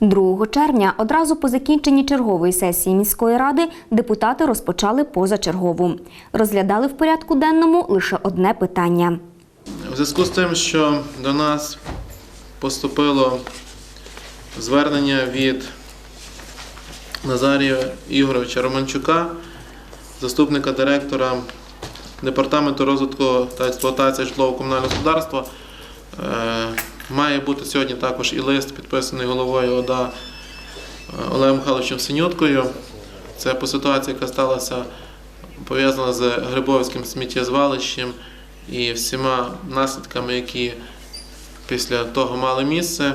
2 червня, одразу по закінченні чергової сесії міської ради, депутати розпочали позачергову. Розглядали в порядку денному лише одне питання. У зв'язку з тим, що до нас поступило звернення від Назарія Ігоровича Романчука, заступника директора Департаменту розвитку та експлуатації житлово-комунального господарства, е, має бути сьогодні також і лист, підписаний головою ОДА е, Олегом Михайловичем Синюткою. Це по ситуації, яка сталася пов'язана з Грибовським сміттєзвалищем і всіма наслідками, які після того мали місце.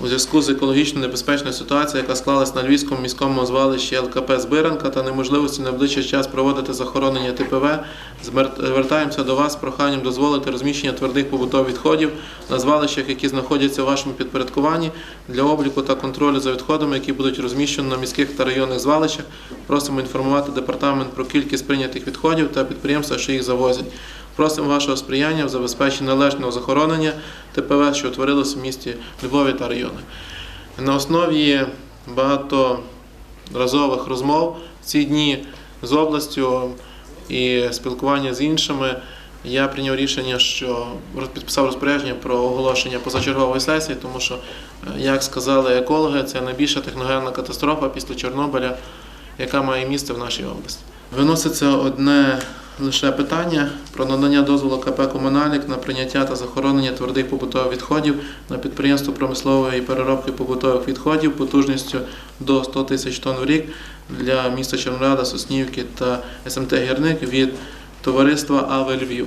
У зв'язку з екологічно небезпечною ситуацією, яка склалась на Львівському міському звалищі ЛКП Збиранка та неможливості на найближчий час проводити захоронення ТПВ, звертаємося до вас з проханням дозволити розміщення твердих побутових відходів на звалищах, які знаходяться у вашому підпорядкуванні для обліку та контролю за відходами, які будуть розміщені на міських та районних звалищах. Просимо інформувати департамент про кількість прийнятих відходів та підприємства, що їх завозять. Просимо вашого сприяння в забезпеченні належного захоронення ТПВ, що утворилося в місті Львові та райони. На основі багаторазових розмов в ці дні з областю і спілкування з іншими я прийняв рішення, що підписав розпорядження про оголошення позачергової сесії, тому що, е, як сказали екологи, це найбільша техногенна катастрофа після Чорнобиля, яка має місце в нашій області. Виноситься одне лише питання про надання дозволу КП Комунальник на прийняття та захоронення твердих побутових відходів на підприємство промислової переробки побутових відходів потужністю до 100 тисяч тонн в рік для міста Чорнорада, Соснівки та СМТ Гірник від товариства АВ Львів.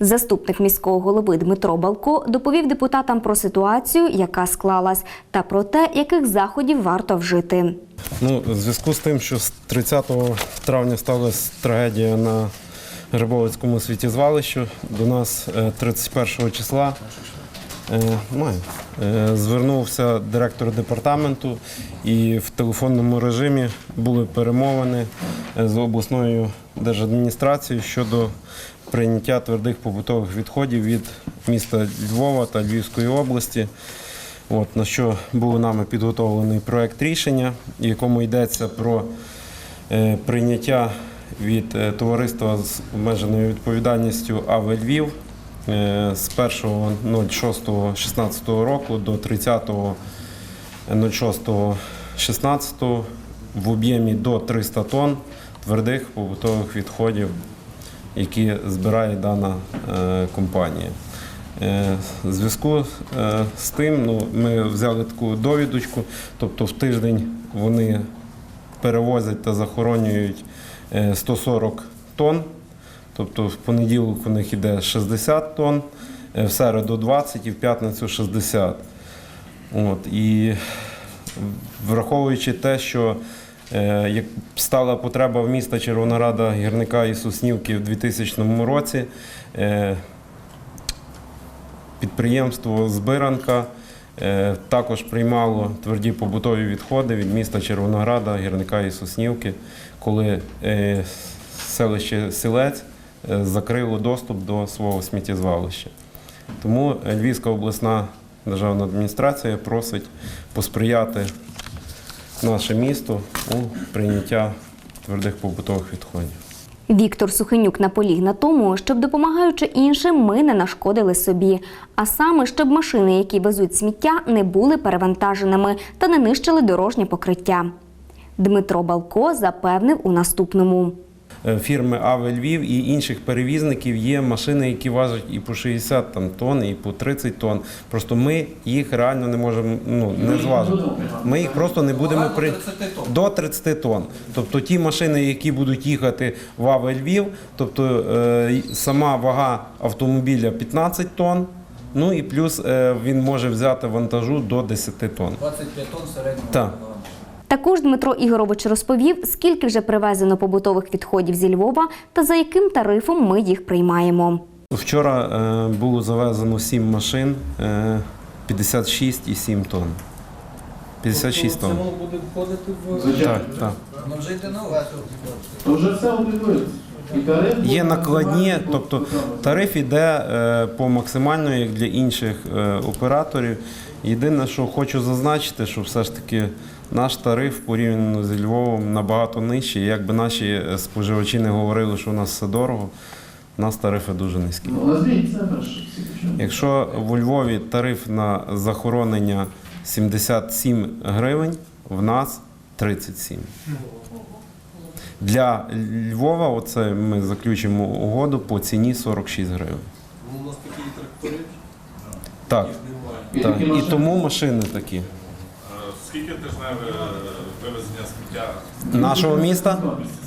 Заступник міського голови Дмитро Балко доповів депутатам про ситуацію, яка склалась, та про те, яких заходів варто вжити. Ну, в зв'язку з тим, що з 30 травня сталася трагедія на Грибовицькому світізвалищу, до нас е, 31 числа е, е, звернувся директор департаменту і в телефонному режимі були перемовини е, з обласною держадміністрацією щодо прийняття твердих побутових відходів від міста Львова та Львівської області. От, на що був нами підготовлений проект рішення, в якому йдеться про е, прийняття від е, товариства з обмеженою відповідальністю АВ Львів е, з 1.06.16 року до 30.06.16 в об'ємі до 300 тонн твердих побутових відходів, які збирає дана е, компанія. В зв'язку з тим ну, ми взяли таку довідочку, тобто в тиждень вони перевозять та захоронюють е, 140 тонн, тобто в понеділок у них йде 60 тонн, е, в середу 20 і в п'ятницю 60. От, і враховуючи те, що е, як стала потреба в міста Червонограда, Гірника і Соснівки в 2000 році, е, підприємство Збиранка е, також приймало тверді побутові відходи від міста Червонограда, Гірника і Соснівки, коли е, селище Сілець е, закрило доступ до свого сміттєзвалища. Тому Львівська обласна державна адміністрація просить посприяти наше місто у прийняття твердих побутових відходів. Віктор Сухенюк наполіг на тому, щоб допомагаючи іншим, ми не нашкодили собі. А саме, щоб машини, які везуть сміття, не були перевантаженими та не нищили дорожнє покриття. Дмитро Балко запевнив у наступному. Е, фірми АВ Львів і інших перевізників є машини, які важать і по 60 там, тонн, і по 30 тонн. Просто ми їх реально не можемо ну, не зважити. Ми їх просто не будемо при до 30 тонн. Тобто ті машини, які будуть їхати в АВ Львів, тобто е, сама вага автомобіля 15 тонн. Ну і плюс е, він може взяти вантажу до 10 тонн. 25 тонн середнього. Так. Також Дмитро Ігорович розповів, скільки вже привезено побутових відходів зі Львова та за яким тарифом ми їх приймаємо. Вчора е, було завезено 7 машин, е, 56,7 тонн. 56 Тобто Це тонн. воно буде входити в... Так, так. Ну вже йде на увазі. Вже все облікується. Є накладні, тобто тариф іде е, по максимально, як для інших е, операторів, Єдине, що хочу зазначити, що все ж таки наш тариф порівняно зі Львовом набагато нижчий. Якби наші е, споживачі не говорили, що у нас все дорого, у нас тарифи дуже низькі. Ну. Якщо в Львові тариф на захоронення 77 гривень, в нас 37. Для Львова оце ми заключимо угоду по ціні 46 гривень. Ну, у нас такі трактори Так, так. І тому машини такі. Е, Скільки тижневе вивезення сміття? Нашого міста 270.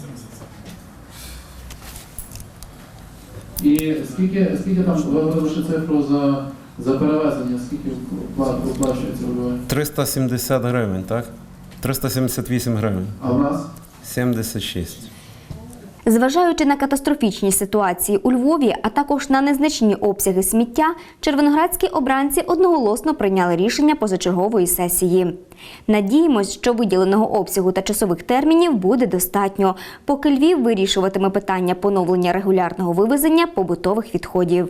І скільки, скільки там ви лише цифру за, за перевезення, скільки виплачується у Львові? 370 гривень, так? 378 гривень. А в нас? 76. Зважаючи на катастрофічні ситуації у Львові, а також на незначні обсяги сміття, червоноградські обранці одноголосно прийняли рішення позачергової сесії. Надіємось, що виділеного обсягу та часових термінів буде достатньо, поки Львів вирішуватиме питання поновлення регулярного вивезення побутових відходів.